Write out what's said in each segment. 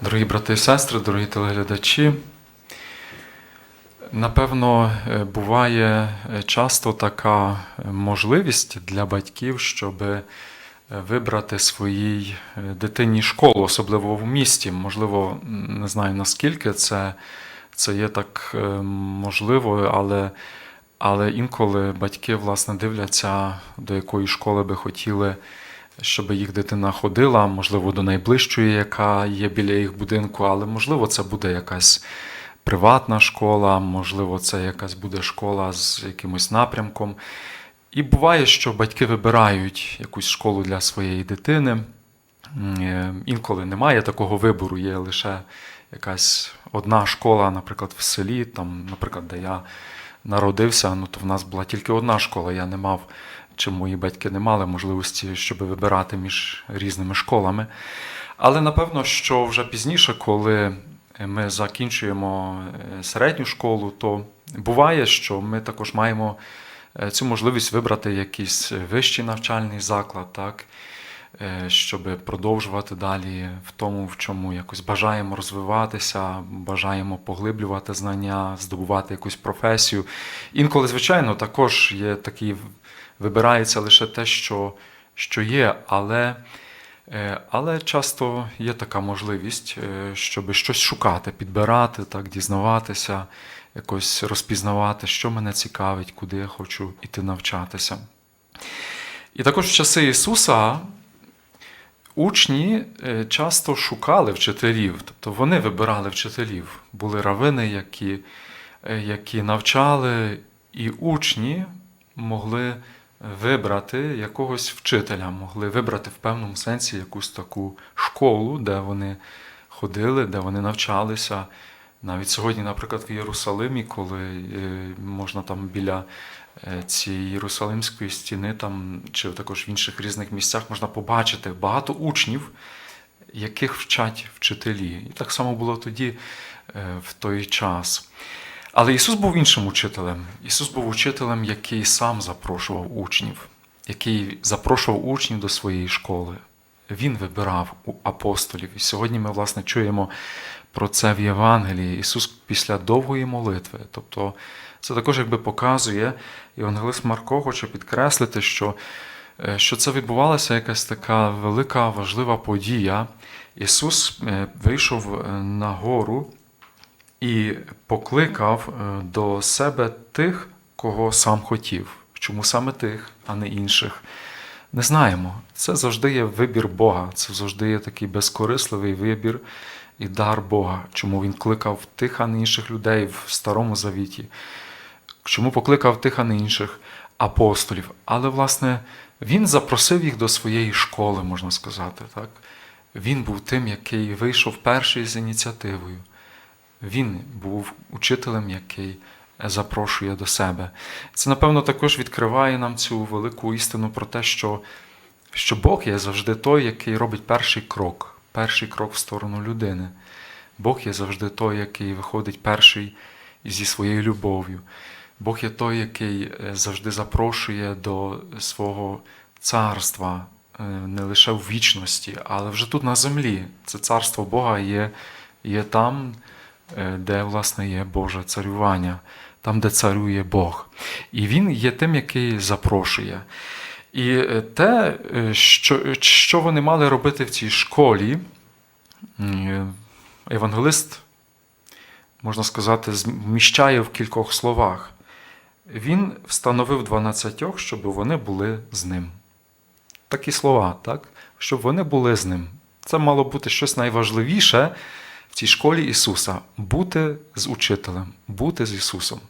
Дорогі брати і сестри, дорогі телеглядачі, напевно, е, буває е, часто така е, можливість для батьків, щоб вибрати своїй дитині школу, особливо в місті. Можливо, не знаю наскільки це, це є так можливо, але, але інколи батьки власне дивляться, до якої школи би хотіли щоб їх дитина ходила, можливо, до найближчої, яка є біля їх будинку, але можливо, це буде якась приватна школа, можливо, це якась буде школа з якимось напрямком. І буває, що батьки вибирають якусь школу для своєї дитини. Е, Інколи немає такого вибору, є лише якась одна школа, наприклад, в селі, там, наприклад, де я народився, ну то в нас була тільки одна школа. Я не мав, чи мої батьки не мали можливості, щоб вибирати між різними школами. Але напевно, що вже пізніше, коли ми закінчуємо е, середню школу, то буває, що ми також маємо е, цю можливість вибрати якийсь вищий навчальний заклад, так, е, щоб продовжувати далі в тому, в чому якось бажаємо розвиватися, бажаємо поглиблювати знання, здобувати якусь професію. Інколи, звичайно, також є такі, вибирається лише те, що, що є, але. Е, Але часто є така можливість, е, щоб щось шукати, підбирати, так, дізнаватися, якось розпізнавати, що мене цікавить, куди я хочу іти навчатися. І також в часи Ісуса учні е, часто шукали вчителів, тобто вони вибирали вчителів. Були равини, які, е, які навчали, і учні могли вибрати якогось вчителя, могли вибрати в певному сенсі якусь таку школу, де вони ходили, де вони навчалися. Навіть сьогодні, наприклад, в Єрусалимі, коли е, можна там біля цієї Єрусалимської стіни, там, чи також в інших різних місцях можна побачити багато учнів, яких вчать вчителі. І так само було тоді, е, в той час. Але Ісус був іншим учителем. Ісус був учителем, який сам запрошував учнів, який запрошував учнів до своєї школи. Він вибирав у апостолів. І сьогодні ми, власне, чуємо про це в Євангелії. Ісус після довгої молитви. Тобто, це також якби показує, Євангелист Марко хоче підкреслити, що, е, що це відбувалася якась така велика важлива подія. Ісус е, вийшов е, на гору і покликав до себе тих, кого сам хотів. Чому саме тих, а не інших? Не знаємо. Це завжди є вибір Бога, це завжди є такий безкорисливий вибір і дар Бога. Чому він кликав тих, а не інших людей в Старому Завіті? Чому покликав тих, а не інших апостолів? Але, власне, він запросив їх до своєї школи, можна сказати. Так? Він був тим, який вийшов перший з ініціативою. Він був учителем, який запрошує до себе. Це, напевно, також відкриває нам цю велику істину про те, що, що Бог є завжди той, який робить перший крок, перший крок в сторону людини. Бог є завжди той, який виходить перший зі своєю любов'ю. Бог є той, який е, завжди запрошує до свого царства, е, не лише в вічності, але вже тут на землі. Це царство Бога є, є там, е, де власне є Боже царювання, там, де царює Бог. І Він є тим, який запрошує. І е, те, е, що, що вони мали робити в цій школі, евангелист, можна сказати, зміщає в кількох словах. Він встановив 12, щоб вони були з ним. Такі слова, так? щоб вони були з ним. Це мало бути щось найважливіше в цій школі Ісуса бути з учителем, бути з Ісусом.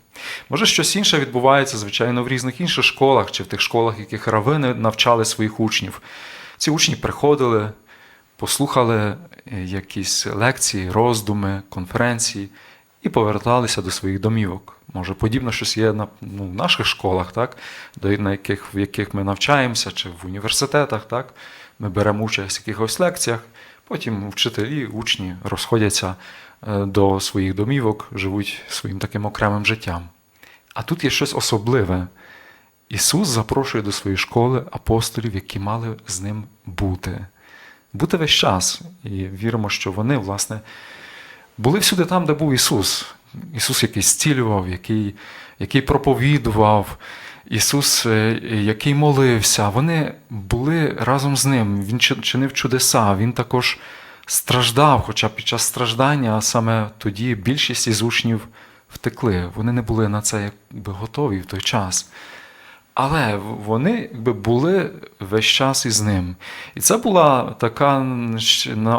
Може, щось інше відбувається, звичайно, в різних інших школах чи в тих школах, яких равини навчали своїх учнів. Ці учні приходили, послухали якісь лекції, роздуми, конференції і поверталися до своїх домівок. Може, подібно щось є на ну, в наших школах, так? на яких, в яких ми навчаємося, чи в університетах. Так? Ми беремо участь в якихось лекціях, потім вчителі, учні розходяться до своїх домівок, живуть своїм таким окремим життям. А тут є щось особливе. Ісус запрошує до своєї школи апостолів, які мали з ним бути. бути весь час. І віримо, що вони, власне, були всюди там, де був Ісус. Ісус, який зцілював, який, який проповідував, Ісус, е, який молився. Вони були разом з ним. Він чинив чудеса, Він також страждав, хоча під час страждання саме тоді більшість із учнів втекли. Вони не були на це якби готові в той час. Але вони якби, були весь час із ним. І це була така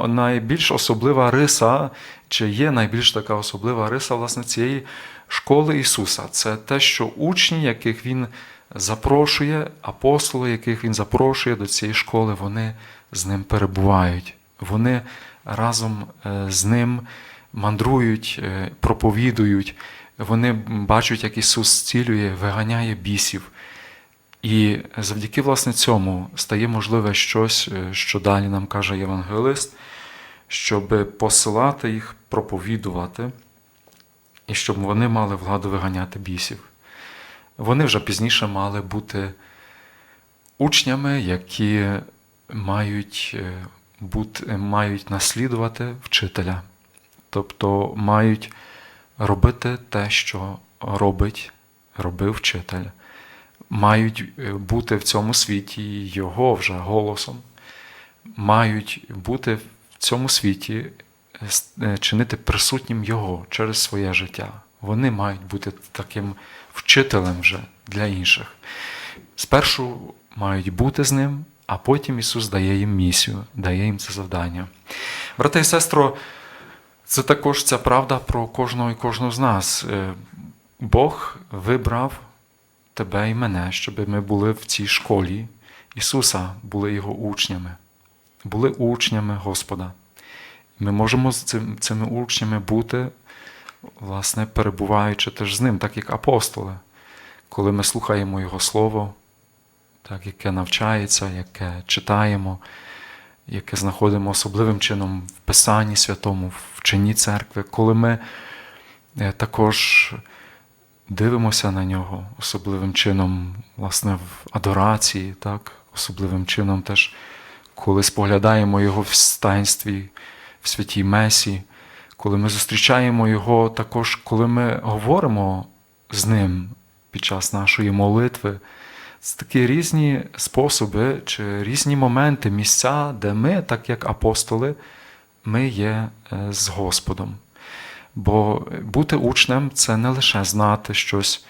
найбільш особлива риса, чи є найбільш така особлива риса власне, цієї школи Ісуса. Це те, що учні, яких Він запрошує, апостоли, яких Він запрошує до цієї школи, вони з ним перебувають. Вони разом е, з ним мандрують, е, проповідують. Вони бачать, як Ісус зцілює, виганяє бісів. І завдяки власне цьому стає можливе щось, е, що далі нам каже євангелист, щоб посилати їх, проповідувати, і щоб вони мали владу виганяти бісів. Вони вже пізніше мали бути учнями, які мають, бути, мають наслідувати вчителя, тобто мають робити те, що робить, робив вчитель мають е, бути в цьому світі його вже голосом, мають бути в цьому світі, е, е, чинити присутнім Його через своє життя. Вони мають бути таким вчителем вже для інших. Спершу мають бути з ним, а потім Ісус дає їм місію, дає їм це завдання. Брати і сестро, це також ця правда про кожного і кожного з нас. Е, Бог вибрав тебе і мене, щоб ми були в цій школі Ісуса, були Його учнями, були учнями Господа. Ми можемо з цим, цими учнями бути, власне, перебуваючи теж з ним, так як апостоли, коли ми слухаємо Його Слово, так, яке навчається, яке читаємо, яке знаходимо особливим чином в Писанні Святому, в вченні церкви, коли ми е, також дивимося на нього особливим чином, власне, в адорації, так, особливим чином теж, коли споглядаємо його в стайнстві, в святій Месі, коли ми зустрічаємо його також, коли ми говоримо з ним під час нашої молитви. Такі різні способи чи різні моменти, місця, де ми, так як апостоли, ми є е, з Господом. Бо бути учнем це не лише знати щось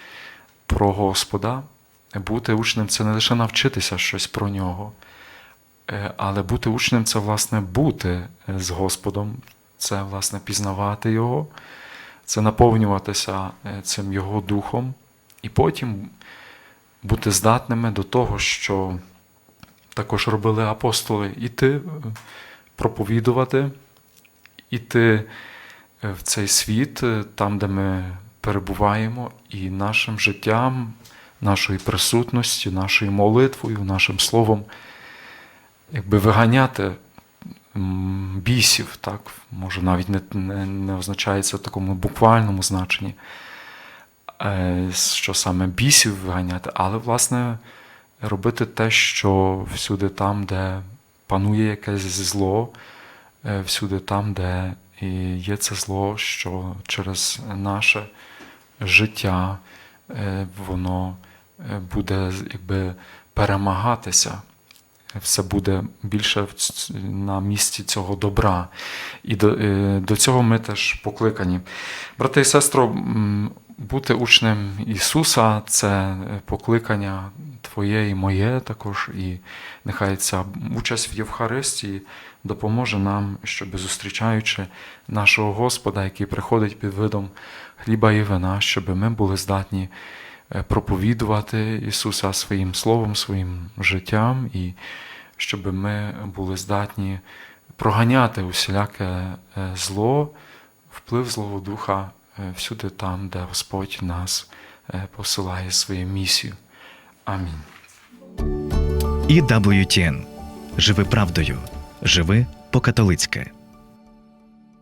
про Господа, бути учнем це не лише навчитися щось про нього, Е, але бути учнем це, власне, бути е, з Господом, це, власне, пізнавати Його, це наповнюватися цим Його духом, і потім бути здатними до того, що також робили апостоли, іти е, проповідувати, іти е, в цей світ, е, там, де ми перебуваємо, і нашим життям, нашою присутністю, нашою молитвою, нашим словом, якби виганяти бісів, так, може навіть не, не, не означається в такому буквальному значенні, що саме бісів виганяти, але, власне, робити те, що всюди там, де панує якесь зло, е, всюди там, де є це зло, що через наше життя е, воно е, буде якби перемагатися. Все буде більше на місці цього добра. І до, е, до цього ми теж покликані. Брати і сестро, бути учнем Ісуса це покликання Твоє і моє також. І нехай ця участь в Євхаристії допоможе нам, щоб зустрічаючи нашого Господа, який приходить під видом хліба і вина, щоб ми були здатні е, проповідувати Ісуса своїм словом, своїм життям, і щоб ми були здатні проганяти усіляке е, зло, вплив Злого Духа всюди там, де Господь нас е, посилає свою місію. Амінь. EWTN. Живи правдою. Живи по-католицьки.